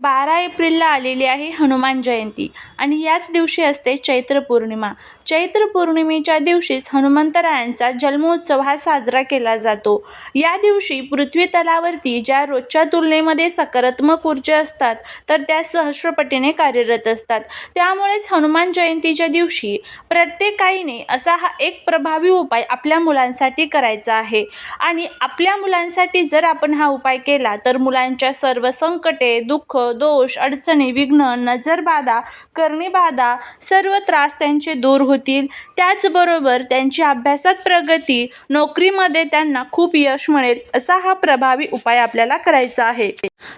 बारा एप्रिलला आलेली आहे हनुमान जयंती आणि याच दिवशी असते चैत्र पौर्णिमा. चैत्र पौर्णिमेच्या दिवशीच हनुमंतरायांचा जन्मोत्सव हा साजरा केला जातो. या दिवशी पृथ्वी तलावरती ज्या रोजच्या तुलनेमध्ये सकारात्मक ऊर्जा असतात तर त्या सहस्रपटीने कार्यरत असतात. त्यामुळेच हनुमान जयंतीच्या दिवशी प्रत्येकाईने असा हा एक प्रभावी उपाय आपल्या मुलांसाठी करायचा आहे. आणि आपल्या मुलांसाठी जर आपण हा उपाय केला तर मुलांच्या सर्व संकटे दुःख दोष अडचणी विघ्न नजरबाधा करणीबाधा सर्व त्रास त्यांचे दूर होतील. त्याचबरोबर त्यांची अभ्यासात प्रगती नोकरीमध्ये त्यांना खूप यश मिळेल असा हा प्रभावी उपाय आपल्याला करायचा आहे.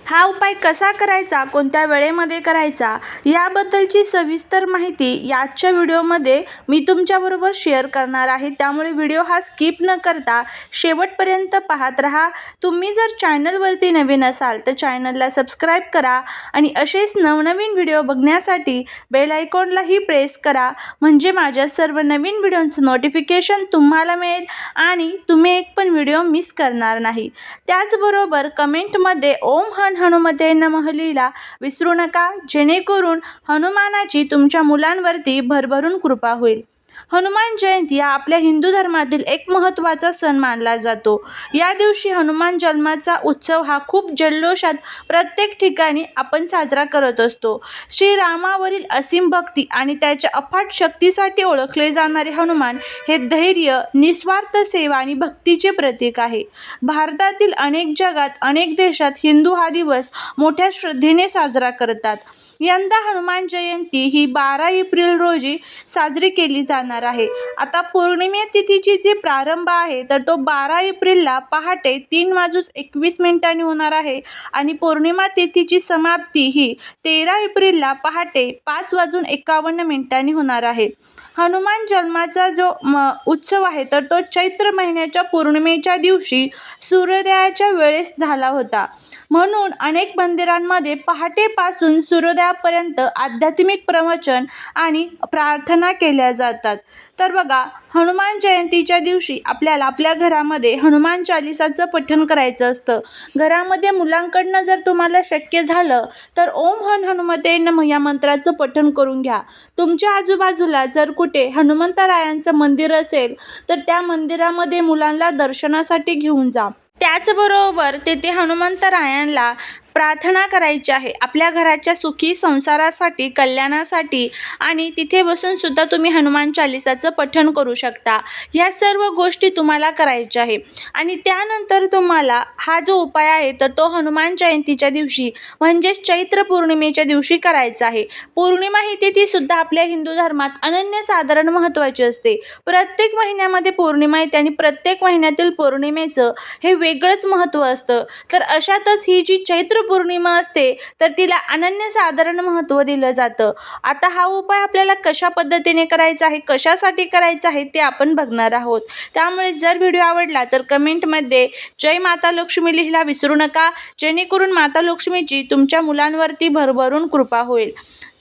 हा उपाय कसा करायचा कोणत्या वेळेमध्ये करायचा याबद्दलची सविस्तर माहिती याच्या व्हिडिओमध्ये मी तुमच्याबरोबर शेअर करणार आहे. त्यामुळे व्हिडिओ हा स्किप न करता शेवटपर्यंत पाहत राहा. तुम्ही जर चॅनलवरती नवीन असाल तर चॅनलला सबस्क्राईब करा आणि असेच नवनवीन व्हिडिओ बघण्यासाठी बेल आयकॉनलाही प्रेस करा. म्हणजे माझ्या सर्व नवीन व्हिडिओंचं नोटिफिकेशन तुम्हाला मिळेल आणि तुम्ही एक पण व्हिडिओ मिस करणार नाही. त्याचबरोबर कमेंटमध्ये ओम हन हनुमते महलीला विसरू नका. जेणेकरून हनुमानाची तुमच्या मुलांवरती भरभरून कृपा होईल. हनुमान जयंती हा आपल्या हिंदू धर्मातील एक महत्त्वाचा सण मानला जातो. या दिवशी हनुमान जन्माचा उत्सव हा खूप जल्लोषात प्रत्येक ठिकाणी आपण साजरा करत असतो. श्रीरामावरील असीम भक्ती आणि त्याच्या अफाट शक्तीसाठी ओळखले जाणारे हनुमान हे धैर्य निस्वार्थ सेवा आणि भक्तीचे प्रतीक आहे. भारतातील अनेक जगात अनेक देशात हिंदू हा दिवस मोठ्या श्रद्धेने साजरा करतात. यंदा हनुमान जयंती ही बारा एप्रिल रोजी साजरी केली जाणार आहे. आता पौर्णिमे तिथीची जी प्रारंभ आहे तर तो बारा एप्रिलला पहाटे तीन वाजून एकवीस मिनिटांनी होणार आहे. आणि पौर्णिमा तिथीची समाप्ती ही तेरा एप्रिलला पहाटे पाच वाजून एकावन्न मिनिटांनी होणार आहे. हनुमान जन्माचा जो म उत्सव आहे तर तो चैत्र महिन्याच्या पौर्णिमेच्या दिवशी सूर्योदयाच्या वेळेस झाला होता. म्हणून अनेक मंदिरांमध्ये पहाटेपासून सूर्योदयापर्यंत आध्यात्मिक प्रवचन आणि प्रार्थना केल्या जातात. तर बघा हनुमान जयंतीच्या दिवशी आपल्याला आपल्या घरामध्ये हनुमान चालिसाचं पठण करायचं असतं. घरामध्ये मुलांकडनं जर तुम्हाला शक्य झालं तर ओम हन हनुमते नम या मंत्राचं पठण करून घ्या. तुमच्या आजूबाजूला जर कुठे हनुमंतरायांचं मंदिर असेल तर त्या मंदिरामध्ये मुलांना दर्शनासाठी घेऊन जा. त्याचबरोबर तेथे हनुमंतरायांना प्रार्थना करायची आहे. आपल्या घराच्या सुखी संसारासाठी कल्याणासाठी आणि तिथे बसून सुद्धा तुम्ही हनुमान चालिसाचं पठण करू शकता. ह्या सर्व गोष्टी तुम्हाला करायच्या आहे. आणि त्यानंतर तुम्हाला हा जो उपाय आहे तर तो हनुमान जयंतीच्या दिवशी म्हणजेच चैत्र पौर्णिमेच्या दिवशी करायचा आहे. पौर्णिमा ही तिथीसुद्धा आपल्या हिंदू धर्मात अनन्यसाधारण महत्त्वाची असते. प्रत्येक महिन्यामध्ये पौर्णिमा येते आणि प्रत्येक महिन्यातील पौर्णिमेचं हे वेगळंच महत्त्व असतं. तर अशातच ही जी चैत्र पौर्णिमा असते तर तिला अनन्यसाधारण महत्त्व दिलं जातं. आता हा उपाय आपल्याला कशा पद्धतीने करायचा आहे कशासाठी करायचा आहे ते आपण बघणार आहोत. त्यामुळे जर व्हिडिओ आवडला तर कमेंटमध्ये जय माता लक्ष्मी लिहिला विसरू नका. जेणेकरून माता लक्ष्मीची तुमच्या मुलांवरती भरभरून कृपा होईल.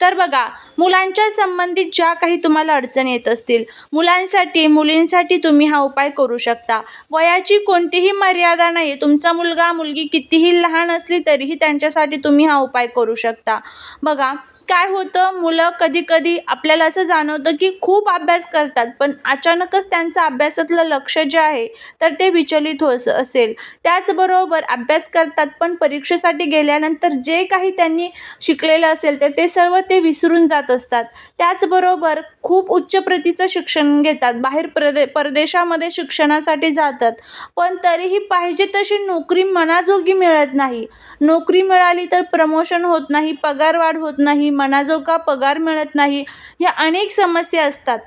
तर बघा मुलांच्या संबंधित ज्या काही तुम्हाला अडचणी येत असतील मुलांसाठी मुलींसाठी तुम्ही हा उपाय करू शकता. वयाची कोणतीही मर्यादा नाही तुमचा मुलगा मुलगी कितीही लहान असली तरीही त्यांच्यासाठी तुम्ही हा उपाय करू शकता. बघा काय होतं? मुलं कधी कधी आपल्याला असं जाणवतं की खूप अभ्यास करतात पण अचानकच त्यांचं अभ्यासातलं लक्ष जे आहे तर ते विचलित हो असेल. त्याचबरोबर अभ्यास करतात पण परीक्षेसाठी गेल्यानंतर जे काही त्यांनी शिकलेलं असेल तर ते सर्व ते विसरून जात असतात. त्याचबरोबर खूप उच्च प्रतीचं शिक्षण घेतात. बाहेर प्रदे परदेशामध्ये शिक्षणासाठी जातात. पण तरीही पाहिजे तशी नोकरी मनाजोगी मिळत नाही. नोकरी मिळाली तर प्रमोशन होत नाही पगारवाढ होत नाही मनाजोगा पगार मिळत नाही. या अनेक समस्या असतात.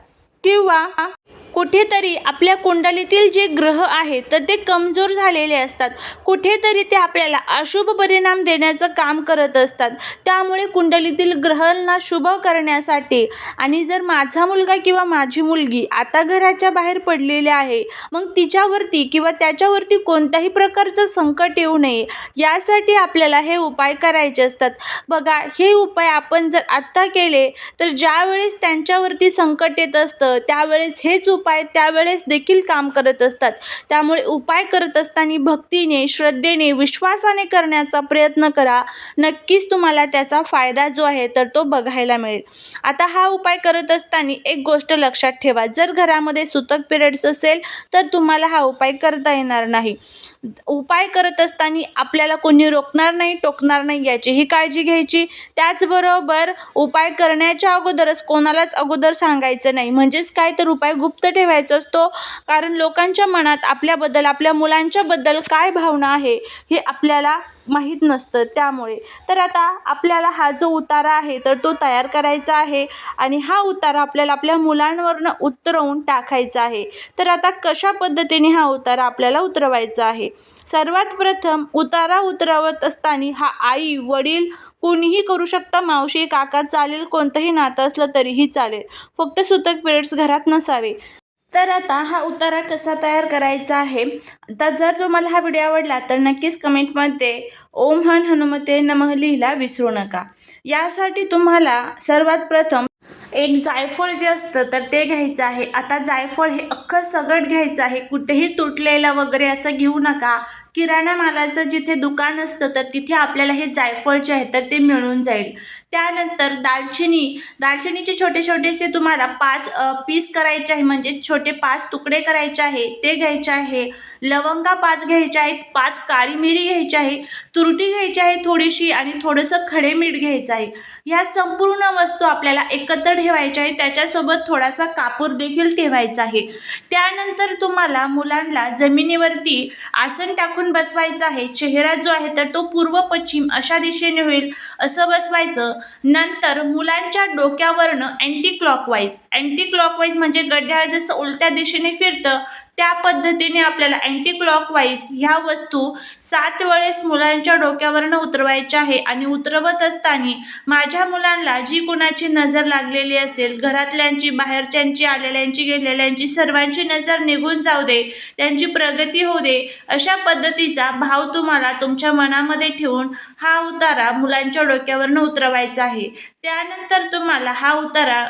किंवा कुठेतरी आपल्या कुंडलीतील जे ग्रह आहेत तर ते कमजोर झालेले असतात. कुठेतरी ते आपल्याला अशुभ परिणाम देण्याचं काम करत असतात. त्यामुळे कुंडलीतील ग्रहांना शुभ करण्यासाठी आणि जर माझा मुलगा किंवा माझी मुलगी आता घराच्या बाहेर पडलेली आहे मग तिच्यावरती किंवा त्याच्यावरती कोणत्याही प्रकारचं संकट येऊ नये यासाठी आपल्याला हे उपाय करायचे असतात. बघा हे उपाय आपण जर आत्ता केले तर ज्यावेळेस त्यांच्यावरती संकट येत असतं त्यावेळेस हेच उपाय उपाय त्यावेळेस देखील काम करत असतात. त्यामुळे उपाय करत असताना भक्तीने श्रद्धेने विश्वासाने करण्याचा प्रयत्न करा. नक्कीच तुम्हाला त्याचा फायदा जो आहे तर तो बघायला मिळेल. आता हा उपाय करत असताना एक गोष्ट लक्षात ठेवा. जर घरामध्ये सुतक पिरियड्स असेल तर तुम्हाला हा उपाय करता येणार नाही. उपाय करत असताना आपल्याला कोणी रोखणार नाही टोकणार नाही याचीही काळजी घ्यायची. त्याचबरोबर उपाय करण्याच्या अगोदरच कोणालाच अगोदर सांगायचं नाही. म्हणजेच काय? तर उपाय गुप्त ठेवायचा असतो. कारण लोकांच्या मनात आपल्याबद्दल आपल्या मुलांच्याबद्दल काय भावना आहे हे आपल्याला माहीत नसतं त्यामुळे. तर आता आपल्याला हा जो उतारा आहे तर तो तयार करायचा आहे आणि हा उतारा आपल्याला आपल्या मुलांवरनं उतरवून टाकायचा आहे. तर आता कशा पद्धतीने हा उतारा आपल्याला उतरवायचा आहे? सर्वात प्रथम उतारा उतरवत असताना हा आई वडील कोणीही करू शकता. मावशी काका चालेल कोणतंही नातं असलं तरीही चालेल. फक्त सुतक पिरियड्स घरात नसावे. तर आता हा उतारा कसा तयार करायचा आहे? आता जर तुम्हाला हा व्हिडिओ आवडला तर नक्कीच कमेंटमध्ये ओम हन हनुमते नमः लिहिला विसरू नका. यासाठी तुम्हाला सर्वात प्रथम एक जायफळ जे असतं तर ते घ्यायचं आहे. आता जायफळ हे अख्खं सगट घ्यायचं आहे. कुठेही तुटलेलं वगैरे असं घेऊ नका. किराणा मालाचं जिथे दुकान असतं तर तिथे आपल्याला हे जायफळ जे आहे तर ते मिळून जाईल. त्यानंतर दालचिनी दालचिनीचे छोटे छोटेसे तुम्हाला पाच पीस करायचे आहे म्हणजे छोटे पाच तुकडे करायचे आहे ते घ्यायचे आहे. लवंगा पाच घ्यायच्या आहेत पाच काळी मिरी घ्यायची आहे तुरटी घ्यायची आहे थोडीशी आणि थोडंसं खडे मीठ घ्यायचं आहे. ह्या संपूर्ण वस्तू आपल्याला एकत्र ठेवायच्या आहे त्याच्यासोबत थोडासा कापूर देखील ठेवायचा आहे. त्यानंतर तुम्हाला मुलांना जमिनीवरती आसन टाकून बसवायचं आहे. चेहरा जो आहे तर तो पूर्व पश्चिम अशा दिशेने होईल. असं बसवायचं. नंतर मुलांच्या डोक्यावरनं अँटी क्लॉकवाईज अँटी क्लॉकवाईज म्हणजे गड्ढ्याळ जसं उलट्या दिशेने फिरतं त्या पद्धतीने आपल्याला अँटी क्लॉकवाईज ह्या वस्तू सात वेळेस मुलांच्या डोक्यावरनं उतरवायच्या आहे. आणि उतरवत असताना माझ्या मुलांना जी कोणाची नजर लागलेली असेल घरातल्यांची बाहेरच्यांची आलेल्यांची गेलेल्यांची सर्वांची नजर निघून जाऊ दे त्यांची प्रगती होऊ दे अशा पद्धती पद्धतीचा भाव तुम्हाला तुमच्या मनामध्ये ठेवून हा उतारा मुलांच्या डोक्यावरनं उतरवायचा आहे. त्यानंतर तुम्हाला हा उतारा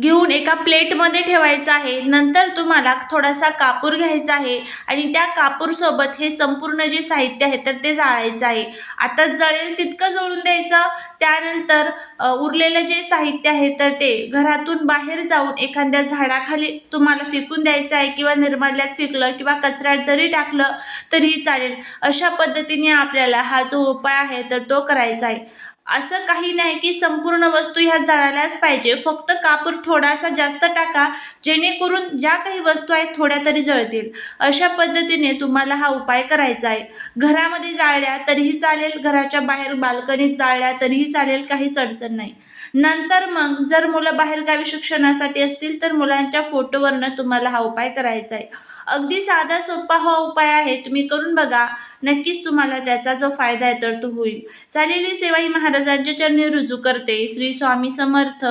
घेऊन एका प्लेटमध्ये ठेवायचं आहे. नंतर तुम्हाला थोडासा कापूर घ्यायचा आहे आणि त्या कापूरसोबत हे संपूर्ण जे साहित्य आहे तर ते जाळायचं आहे. आता जळेल तितकं जळून द्यायचं. त्यानंतर उरलेलं जे साहित्य आहे तर ते घरातून बाहेर जाऊन एखाद्या झाडाखाली तुम्हाला फेकून द्यायचं आहे किंवा निर्माल्यात फेकलं किंवा कचऱ्यात जरी टाकलं तरीही चालेल. अशा पद्धतीने आपल्याला हा जो उपाय आहे तर तो करायचा आहे. असं काही नाही की संपूर्ण वस्तू ह्या जळायलाच पाहिजे. फक्त कापूर थोडासा जास्त टाका जेणेकरून ज्या काही वस्तू आहेत थोड्या तरी जळतील. अशा पद्धतीने तुम्हाला हा उपाय करायचा आहे. घरामध्ये जाळल्या तरीही चालेल घराच्या बाहेर बाल्कनीत जाळल्या तरीही चालेल काहीच अडचण नाही. नंतर मग जर मुलं बाहेरगावी शिक्षणासाठी असतील तर मुलांच्या फोटोवरनं तुम्हाला हा उपाय करायचा आहे. अगदी साधा सोपा हा उपाय आहे. तुम्ही करून बघा. नक्कीच तुम्हाला त्याचा जो फायदा आहे तर तो होईल. चालेली सेवा ही महाराजांच्या चरणी रुजू करते. श्री स्वामी समर्थ.